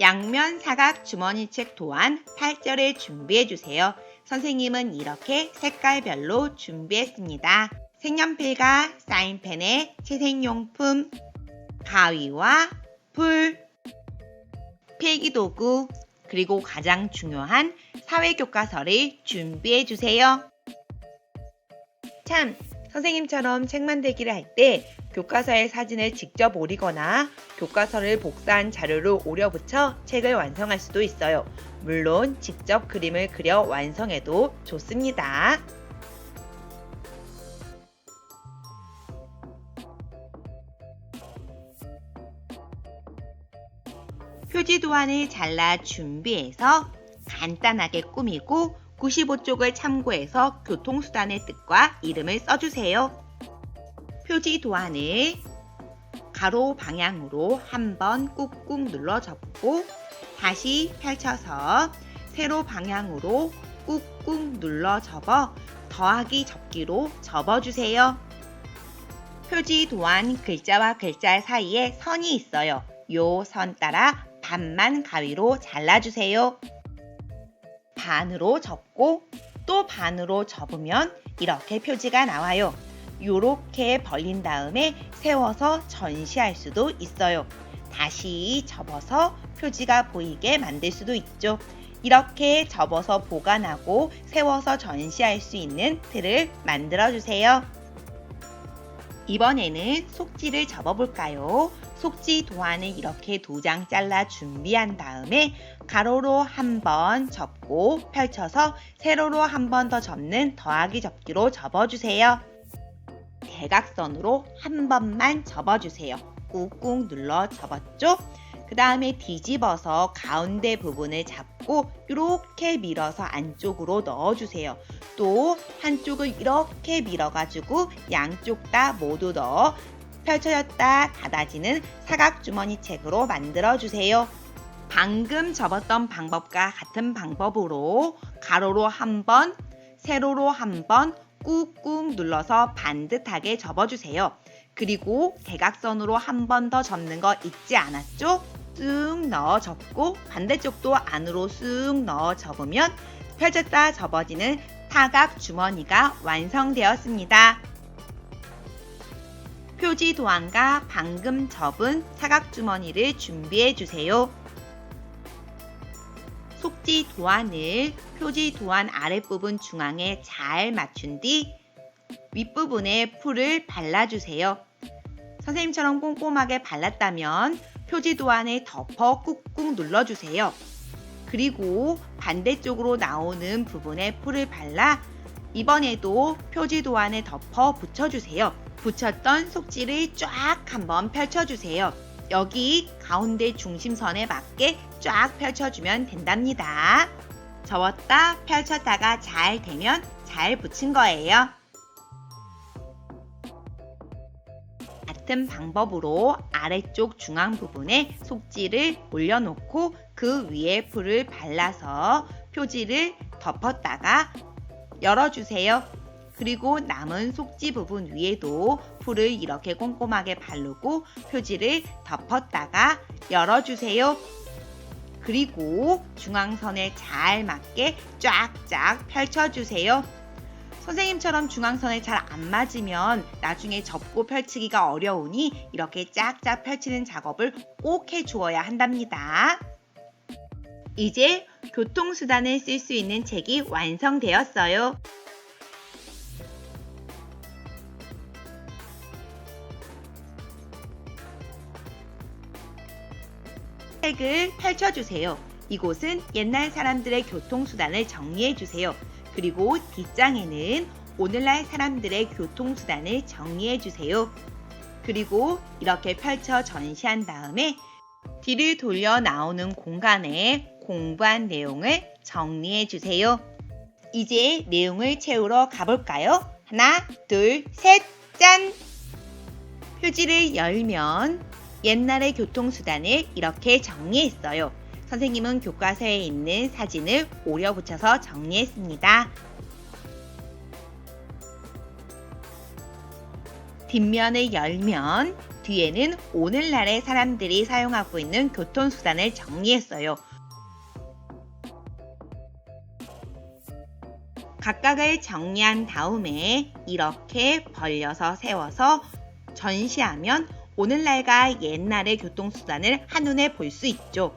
양면 사각 주머니 책 또한 8절을 준비해 주세요. 선생님은 이렇게 색깔별로 준비했습니다. 색연필과 사인펜에 채색용품, 가위와 풀, 필기도구, 그리고 가장 중요한 사회교과서를 준비해 주세요. 참, 선생님처럼 책 만들기를 할 때 교과서에 사진을 직접 오리거나 교과서를 복사한 자료를 오려 붙여 책을 완성할 수도 있어요. 물론 직접 그림을 그려 완성해도 좋습니다. 표지 도안을 잘라 준비해서 간단하게 꾸미고 95쪽을 참고해서 교통수단의 뜻과 이름을 써주세요. 표지 도안을 가로 방향으로 한번 꾹꾹 눌러 접고 다시 펼쳐서 세로 방향으로 꾹꾹 눌러 접어 더하기 접기로 접어주세요. 표지 도안 글자와 글자 사이에 선이 있어요. 요 선 따라 반만 가위로 잘라주세요. 반으로 접고 또 반으로 접으면 이렇게 표지가 나와요. 요렇게 벌린 다음에 세워서 전시할 수도 있어요. 다시 접어서 표지가 보이게 만들 수도 있죠. 이렇게 접어서 보관하고 세워서 전시할 수 있는 틀을 만들어 주세요. 이번에는 속지를 접어 볼까요? 속지 도안을 이렇게 두 장 잘라 준비한 다음에 가로로 한 번 접고 펼쳐서 세로로 한 번 더 접는 더하기 접기로 접어주세요. 대각선으로 한 번만 접어주세요. 꾹꾹 눌러 접었죠? 그 다음에 뒤집어서 가운데 부분을 잡고 이렇게 밀어서 안쪽으로 넣어주세요. 또 한쪽을 이렇게 밀어가지고 양쪽 다 모두 넣어 펼쳐졌다 닫아지는 사각주머니 책으로 만들어주세요. 방금 접었던 방법과 같은 방법으로 가로로 한 번, 세로로 한 번 꾹꾹 눌러서 반듯하게 접어주세요. 그리고 대각선으로 한 번 더 접는 거 잊지 않았죠? 쓱 넣어 접고 반대쪽도 안으로 쓱 넣어 접으면 펼쳤다 접어지는 사각 주머니가 완성되었습니다. 표지 도안과 방금 접은 사각 주머니를 준비해 주세요. 속지 도안을 표지 도안 아랫부분 중앙에 잘 맞춘 뒤 윗부분에 풀을 발라주세요. 선생님처럼 꼼꼼하게 발랐다면 표지 도안에 덮어 꾹꾹 눌러주세요. 그리고 반대쪽으로 나오는 부분에 풀을 발라 이번에도 표지 도안에 덮어 붙여주세요. 붙였던 속지를 쫙 한번 펼쳐주세요. 여기 가운데 중심선에 맞게 쫙 펼쳐주면 된답니다. 접었다 펼쳤다가 잘 되면 잘 붙인 거예요. 같은 방법으로 아래쪽 중앙 부분에 속지를 올려놓고 그 위에 풀을 발라서 표지를 덮었다가 열어주세요. 그리고 남은 속지 부분 위에도 풀을 이렇게 꼼꼼하게 바르고 표지를 덮었다가 열어주세요. 그리고 중앙선에 잘 맞게 쫙쫙 펼쳐주세요. 선생님처럼 중앙선에 잘 안 맞으면 나중에 접고 펼치기가 어려우니 이렇게 짝짝 펼치는 작업을 꼭 해주어야 한답니다. 이제 교통수단을 쓸 수 있는 책이 완성되었어요. 책을 펼쳐주세요. 이곳은 옛날 사람들의 교통수단을 정리해주세요. 그리고 뒷장에는 오늘날 사람들의 교통수단을 정리해주세요. 그리고 이렇게 펼쳐 전시한 다음에 뒤를 돌려 나오는 공간에 공부한 내용을 정리해 주세요. 이제 내용을 채우러 가볼까요? 하나, 둘, 셋, 짠! 표지를 열면 옛날의 교통수단을 이렇게 정리했어요. 선생님은 교과서에 있는 사진을 오려 붙여서 정리했습니다. 뒷면을 열면 뒤에는 오늘날의 사람들이 사용하고 있는 교통수단을 정리했어요. 각각을 정리한 다음에 이렇게 벌려서 세워서 전시하면 오늘날과 옛날의 교통수단을 한눈에 볼 수 있죠.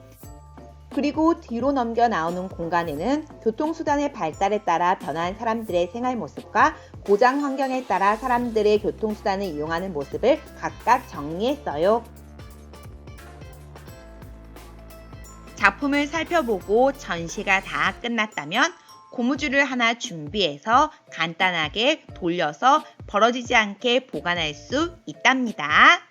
그리고 뒤로 넘겨 나오는 공간에는 교통수단의 발달에 따라 변한 사람들의 생활 모습과 고장 환경에 따라 사람들의 교통수단을 이용하는 모습을 각각 정리했어요. 작품을 살펴보고 전시가 다 끝났다면 고무줄을 하나 준비해서 간단하게 돌려서 벌어지지 않게 보관할 수 있답니다.